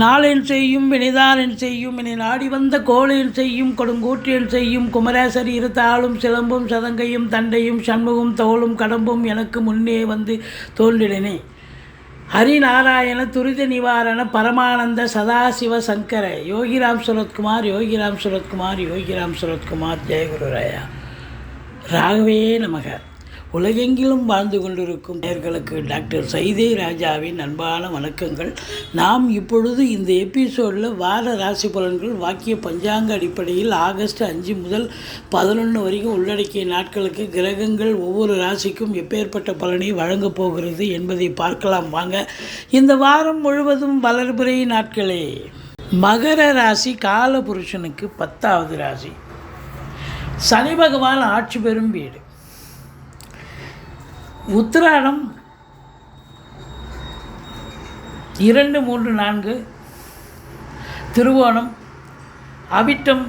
நாளின் செய்யும் வினைதானென் செய்யும் இனி நாடி வந்த கோளென் செய்யும் கொடுங்கூற்றென் செய்யும் குமரேசர் இருத்தாளும் சிலம்பும் சதங்கையும் தண்டையும் சண்முகம் தோளும் கடம்பும் எனக்கு முன்னே வந்து தோன்றினே ஹரிநாராயண துரித நிவாரண பரமானந்த சதாசிவ சங்கர. யோகிராம் சுரத்குமார் யோகிராம் சுரத்குமார் யோகிராம் சுரத்குமார் ஜெயகுருராயா ராகவே நமக. உலகெங்கிலும் வாழ்ந்து கொண்டிருக்கும் நேர்களுக்கு டாக்டர் சைதே ராஜாவின் அன்பான வணக்கங்கள். நாம் இப்பொழுது இந்த எபிசோடில் வார ராசி பலன்கள் வாக்கிய பஞ்சாங்க அடிப்படையில் ஆகஸ்ட் அஞ்சு முதல் பதினொன்று வரைக்கும் உள்ளடக்கிய நாட்களுக்கு கிரகங்கள் ஒவ்வொரு ராசிக்கும் எப்பேற்பட்ட பலனை வழங்கப் போகிறது என்பதை பார்க்கலாம். வாங்க இந்த வாரம் முழுவதும் வளர்பிறை நாட்களே. மகர ராசி கால புருஷனுக்கு பத்தாவது ராசி. சனி பகவான் ஆட்சி பெறும் வீடு. உத்திராடம் இரண்டு மூன்று நான்கு. திருவோணம். அவிட்டம்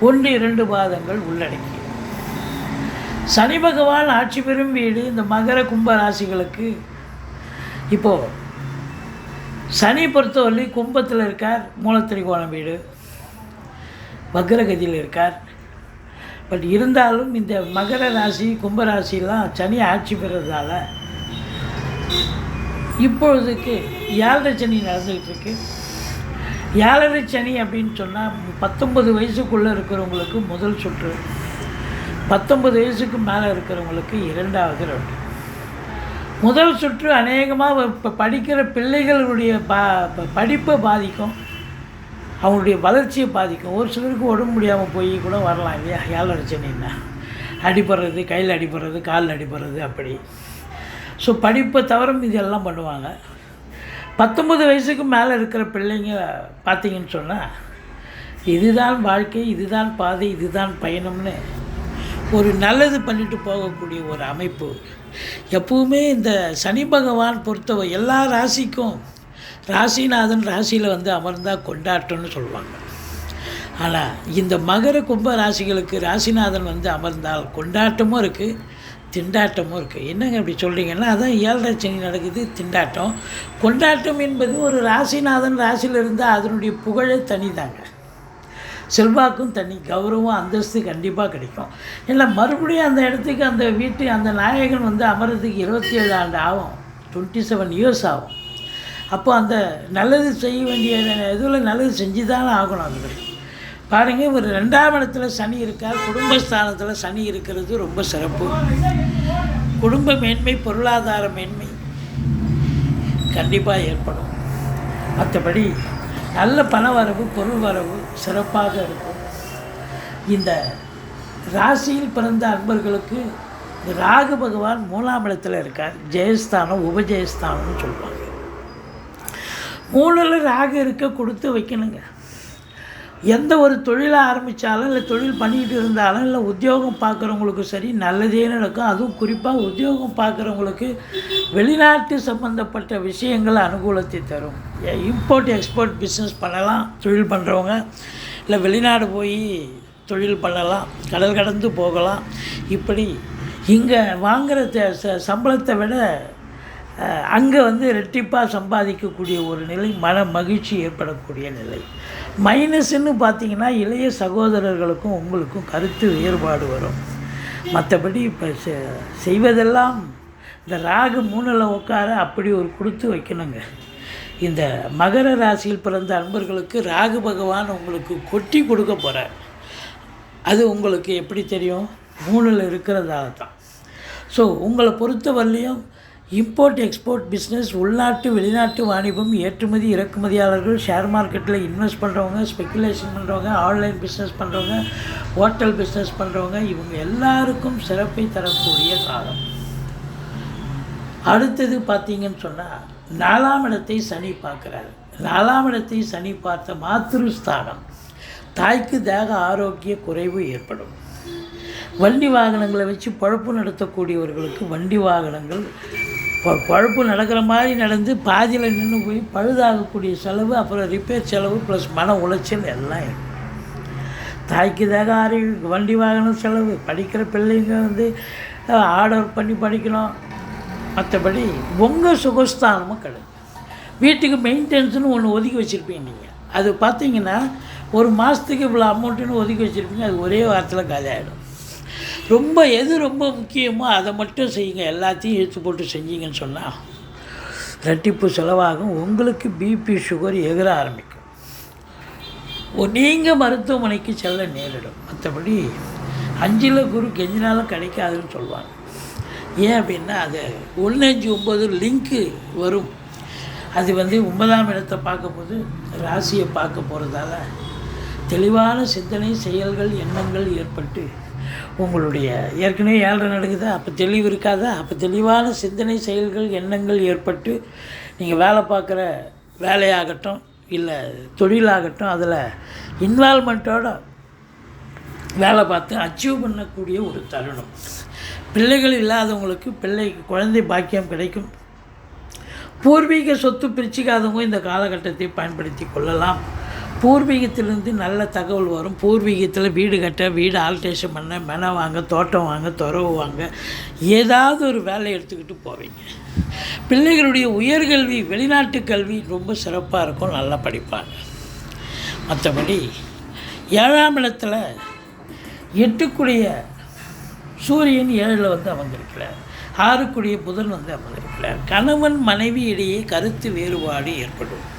ஒன்று இரண்டு பாதங்கள் உள்ளடக்கிய சனி பகவான் ஆட்சி பெறும் வீடு இந்த மகர கும்ப ராசிகளுக்கு. இப்போது சனி பொறுத்தவரை கும்பத்தில் இருக்கார் மூலத்திரிகோணம் வீடு. வக்ரகதியில் இருக்கார். பட் இருந்தாலும் இந்த மகர ராசி கும்பராசிலாம் சனி ஆட்சி பெறதால இப்பொழுதுக்கு ஏழரை சனி நடந்துகிட்டு இருக்கு ஏழரை சனி அப்படின்னு சொன்னால் பத்தொன்பது வயசுக்குள்ளே இருக்கிறவங்களுக்கு முதல் சுற்று. பத்தொன்பது வயசுக்கு மேலே இருக்கிறவங்களுக்கு இரண்டாவது ரவுண்டு முதல் சுற்று அநேகமாக இப்போ படிக்கிற பிள்ளைகளுடைய பா ப- படிப்பை பாதிக்கும். அவங்களுடைய வளர்ச்சியை பாதிக்கும். ஒரு சிலருக்கு உடம்பு முடியாமல் போய் கூட வரலாம் இல்லையா? ஏழரை சனின்னா அடிபடுறது கையில் அடிபடுறது காலில் அடிபடுறது அப்படி. ஸோ படிப்பை தவிர இதெல்லாம் பண்ணுவாங்க. பத்தொம்பது வயசுக்கு மேலே இருக்கிற பிள்ளைங்க பார்த்தீங்கன்னு சொன்னால் இதுதான் வாழ்க்கை இதுதான் பாதை இதுதான் பயணம்னு ஒரு நல்லது பண்ணிட்டு போகக்கூடிய ஒரு அமைப்பு. எப்பவுமே இந்த சனி பகவான் பொறுத்தவரை எல்லா ராசிக்கும் ராசிநாதன் ராசியில் வந்து அமர்ந்தால் கொண்டாட்டம்னு சொல்லுவாங்க. ஆனால் இந்த மகர கும்ப ராசிகளுக்கு ராசிநாதன் வந்து அமர்ந்தால் கொண்டாட்டமும் இருக்குது திண்டாட்டமும் இருக்குது என்னங்க அப்படி சொல்கிறீங்கன்னா அதான் ஏழரை சனி நடக்குது திண்டாட்டம். கொண்டாட்டம் என்பது ஒரு ராசிநாதன் ராசியில் இருந்தால் அதனுடைய புகழே தனிதாங்க. செல்வாக்கும் தனி கௌரவம் அந்தஸ்து கண்டிப்பாக கிடைக்கும். இல்லை மறுபடியும் அந்த இடத்துக்கு அந்த வீட்டு அந்த நாயகன் வந்து அமர்றதுக்கு இருபத்தி ஏழு ஆண்டு ஆகும் டுவெண்ட்டி செவன் இயர்ஸ் ஆகும். அப்போ அந்த நல்லது செய்ய வேண்டிய இதில் நல்லது செஞ்சு தானே ஆகணும் அது பாருங்கள் ஒரு ரெண்டாம் இடத்துல சனி இருக்கார் குடும்பஸ்தானத்தில் சனி இருக்கிறது ரொம்ப சிறப்பு. குடும்ப மேன்மை பொருளாதார மேன்மை கண்டிப்பாக ஏற்படும். மற்றபடி நல்ல பண வரவு பொருள் வரவு சிறப்பாக இருக்கும். இந்த ராசியில் பிறந்த அன்பர்களுக்கு ராகு பகவான் மூணாம் இடத்துல இருக்கார். ஜெயஸ்தானம் உபஜெயஸ்தானம்னு சொல்லுவாங்க. மூணில் ராகு இருக்க கொடுத்து வைக்கணுங்க. எந்த ஒரு தொழிலை ஆரம்பித்தாலும் இல்லை தொழில் பண்ணிக்கிட்டு இருந்தாலும் இல்லை உத்தியோகம் பார்க்குறவங்களுக்கு சரி நல்லதே நடக்கும். அதுவும் குறிப்பாக உத்தியோகம் பார்க்குறவங்களுக்கு வெளிநாட்டு சம்மந்தப்பட்ட விஷயங்கள் அனுகூலத்தை தரும். இம்போர்ட் எக்ஸ்போர்ட் பிஸ்னஸ் பண்ணலாம் தொழில் பண்ணுறவங்க இல்லை வெளிநாடு போய் தொழில் பண்ணலாம் கடல் கடந்து போகலாம். இப்படி இங்கே வாங்குகிற த- ச- சம்பளத்தை விட அங்கே வந்து ரெட்டிப்பாக சம்பாதிக்கக்கூடிய ஒரு நிலை மன மகிழ்ச்சி ஏற்படக்கூடிய நிலை. மைனஸ்ன்னு பார்த்தீங்கன்னா இளைய சகோதரர்களுக்கும் உங்களுக்கும் கருத்து வேறுபாடு வரும். மற்றபடி இப்போ செ- செய்வதெல்லாம் இந்த ராகு மூணில் உட்கார அப்படி ஒரு கொடுத்து வைக்கணுங்க. இந்த மகர ராசியில் பிறந்த அன்பர்களுக்கு ராகு பகவான் உங்களுக்கு கொட்டி கொடுக்க போகிறார் அது உங்களுக்கு எப்படி தெரியும்? மூணில் இருக்கிறதால தான். ஸோ உங்களை பொறுத்தவரையிலையும் இம்போர்ட் எக்ஸ்போர்ட் பிஸ்னஸ் உள்நாட்டு வெளிநாட்டு வாணிபம் ஏற்றுமதி இறக்குமதியாளர்கள் ஷேர் மார்க்கெட்டில் இன்வெஸ்ட் பண்ணுறவங்க ஸ்பெக்குலேஷன் பண்ணுறவங்க ஆன்லைன் பிஸ்னஸ் பண்ணுறவங்க ஹோட்டல் பிஸ்னஸ் பண்ணுறவங்க இவங்க எல்லாருக்கும் சிறப்பை தரக்கூடிய காலம். அடுத்தது பார்த்தீங்கன்னு சொன்னால் நாலாம் இடத்தை சனி பார்க்குறாரு. நாலாம் இடத்தை சனி பார்த்த மாத்திருஸ்தானம் தாய்க்கு தேக ஆரோக்கிய குறைவு ஏற்படும். வண்டி வாகனங்களை வச்சு பழப்பு நடத்தக்கூடியவர்களுக்கு வண்டி வாகனங்கள் குழப்பு நடக்கிற மாதிரி நடந்து பாதியில் நின்று போய் பழுதாகக்கூடிய செலவு அப்புறம் ரிப்பேர் செலவு ப்ளஸ் மன உளைச்சல் எல்லாம் இருக்கும் தாய்க்கு தேக ஆரோக்கியம் வண்டி வாகனம் செலவு படிக்கிற பிள்ளைங்க வந்து ஆர்டர் பண்ணி படிக்கணும். மற்றபடி உங்கள் சுகஸ்தானமும் கிடைக்கும் வீட்டுக்கு மெயின்டெனன்ஸ்னு ஒன்று ஒதுக்கி வச்சுருப்பீங்க நீங்கள் அது பார்த்தீங்கன்னா ஒரு மாதத்துக்கு இவ்வளோ அமௌண்ட்டுன்னு ஒதுக்கி வச்சுருப்பீங்க அது ஒரே வாரத்தில் காலியாகிடும் ரொம்ப எது ரொம்ப முக்கியமோ அதை மட்டும் செய்யுங்க. எல்லாத்தையும் இழுத்து போட்டு செஞ்சீங்கன்னு சொன்னால் ரெட்டிப்பு செலவாகும். உங்களுக்கு பிபி சுகர் எகிற ஆரம்பிக்கும். நீங்கள் மருத்துவமனைக்கு செல்ல நேரிடும். மற்றபடி அஞ்சில் குரு கெஞ்சினாலும் கிடைக்காதுன்னு சொல்லுவாங்க ஏன் அப்படின்னா அது ஒன்று அஞ்சு ஒம்பது லிங்க்கு வரும். அது வந்து ஒன்பதாம் இடத்தை பார்க்கும்போது ராசியை பார்க்க போகிறதால தெளிவான சிந்தனை செயல்கள் எண்ணங்கள் ஏற்பட்டு உங்களுடைய ஏற்கனவே ஏழரை நடக்குதா? அப்போ தெளிவு இருக்காதா? அப்போ தெளிவான சிந்தனை செயல்கள் எண்ணங்கள் ஏற்பட்டு நீங்கள் வேலை பார்க்குற வேலையாகட்டும் இல்லை தொழிலாகட்டும் அதில் இன்வால்மெண்ட்டோட வேலை பார்த்து அச்சீவ் பண்ணக்கூடிய ஒரு தருணம். பிள்ளைகள் இல்லாதவங்களுக்கு பிள்ளைக்கு குழந்தை பாக்கியம் கிடைக்கும். பூர்வீக சொத்து பிரிச்சுக்காதவங்க இந்த காலகட்டத்தை பயன்படுத்தி கொள்ளலாம். பூர்வீகத்திலேருந்து நல்ல தகவல் வரும். பூர்வீகத்தில் வீடு கட்ட வீடு ஆல்ட்ரேஷன் பண்ண மென வாங்க தோட்டம் வாங்க துறவு வாங்க ஏதாவது ஒரு வேலையை எடுத்துக்கிட்டு போவீங்க. பிள்ளைகளுடைய உயர்கல்வி வெளிநாட்டு கல்வி ரொம்ப சிறப்பாக இருக்கும் நல்லா படிப்பாங்க. மற்றபடி ஏழாம் இடத்துல எட்டுக்குடைய சூரியன் ஏழில் வந்து அமர்ந்திருக்கிறார். ஆறுக்குடிய புதன் வந்து அமர்ந்திருக்கிறார். கணவன் மனைவி இடையே கருத்து வேறுபாடு ஏற்படும்.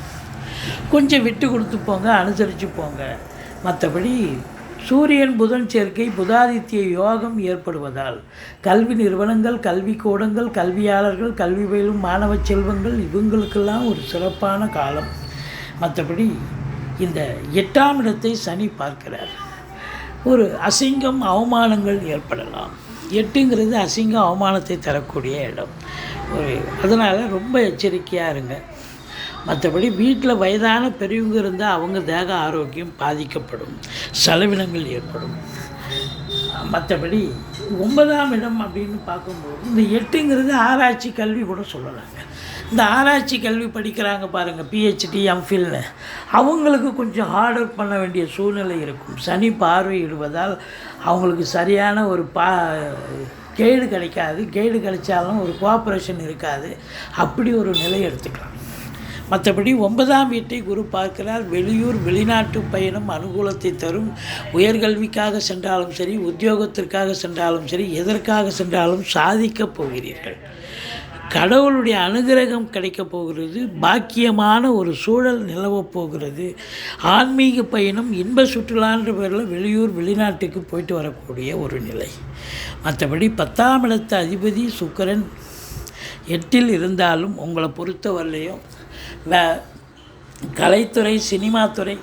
கொஞ்சம் விட்டு கொடுத்து போங்க அனுசரித்து போங்க. மற்றபடி சூரியன் புதன் சேர்க்கை புதாதித்ய யோகம் ஏற்படுவதால் கல்வி நிறுவனங்கள் கல்வி கூடங்கள் கல்வியாளர்கள் கல்வி பயிலும் மாணவ செல்வங்கள் இவங்களுக்கெல்லாம் ஒரு சிறப்பான காலம். மற்றபடி இந்த எட்டாம் இடத்தை சனி பார்க்கிறார். ஒரு அசிங்கம் அவமானங்கள் ஏற்படலாம். எட்டுங்கிறது அசிங்கம் அவமானத்தை தரக்கூடிய இடம். ஒரு அதனால் ரொம்ப எச்சரிக்கையாக இருங்க. மற்றபடி வீட்டில் வயதான பெரியவங்க இருந்தால் அவங்க தேக ஆரோக்கியம் பாதிக்கப்படும் செலவினங்கள் ஏற்படும். மற்றபடி ஒன்பதாம் இடம் அப்படின்னு பார்க்கும்போது இந்த எட்டுங்கிறது ஆராய்ச்சி கல்வி கூட சொல்லலாங்க. இந்த ஆராய்ச்சி கல்வி படிக்கிறாங்க பாருங்கள் பிஹெச்டி எம்ஃபில்னு அவங்களுக்கு கொஞ்சம் ஹார்ட் ஒர்க் பண்ண வேண்டிய சூழ்நிலை இருக்கும். சனி பார்வையிடுவதால் அவங்களுக்கு சரியான ஒரு பா கைடு கிடைக்காது. கைடு கிடைச்சாலும் ஒரு கோஆப்ரேஷன் இருக்காது. அப்படி ஒரு நிலை எடுத்துக்கலாம். மற்றபடி ஒன்பதாம் வீட்டை குரு பார்க்கிறார். வெளியூர் வெளிநாட்டு பயணம் அனுகூலத்தை தரும். உயர்கல்விக்காக சென்றாலும் சரி உத்தியோகத்திற்காக சென்றாலும் சரி எதற்காக சென்றாலும் சாதிக்கப் போகிறீர்கள். கடவுளுடைய அனுகிரகம் கிடைக்கப் போகிறது. பாக்கியமான ஒரு சூழல் நிலவப் போகிறது. ஆன்மீக பயணம் இன்ப சுற்றுலான்ற பேரில் வெளியூர் வெளிநாட்டுக்கு போயிட்டு வரக்கூடிய ஒரு நிலை. மற்றபடி பத்தாம் இடத்த அதிபதி சுக்கரன் எட்டில் இருந்தாலும் உங்களை பொறுத்தவரையிலையும் வே கலைத்துறை சினிமாத்துறை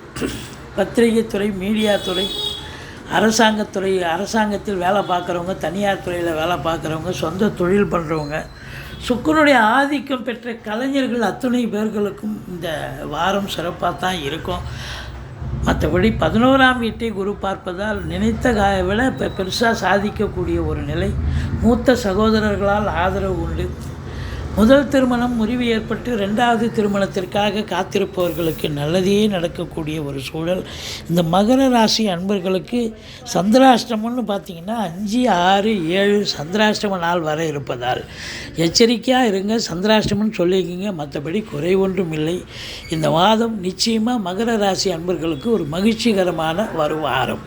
பத்திரிகைத்துறை மீடியாத்துறை அரசாங்கத்துறை அரசாங்கத்தில் வேலை பார்க்குறவங்க தனியார் துறையில் வேலை பார்க்குறவங்க சொந்த தொழில் பண்ணுறவங்க சுக்கரனுடைய ஆதிக்கம் பெற்ற கலைஞர்கள் அத்துணை பேர்களுக்கும் இந்த வாரம் சிறப்பாக தான் இருக்கும். மற்றபடி பதினோராம் வீட்டை குரு பார்ப்பதால் நினைத்த காய விட இப்போ பெருசாக சாதிக்கக்கூடிய ஒரு நிலை. மூத்த சகோதரர்களால் ஆதரவு உண்டு. முதல் திருமணம் முறிவு ஏற்பட்டு ரெண்டாவது திருமணத்திற்காக காத்திருப்பவர்களுக்கு நல்லதே நடக்கக்கூடிய ஒரு சூழல். இந்த மகர ராசி அன்பர்களுக்கு சந்திராஷ்டமம்னு பார்த்திங்கன்னா அஞ்சு ஆறு ஏழு சந்திராஷ்டம நாள் வர இருப்பதால் எச்சரிக்கையாக இருங்க. சந்திராஷ்டமம்னு சொல்லியிருக்கீங்க. மற்றபடி குறை ஒன்றும் இல்லை. இந்த மாதம் நிச்சயமாக மகர ராசி அன்பர்களுக்கு ஒரு மகிழ்ச்சிகரமான வருவாரம்.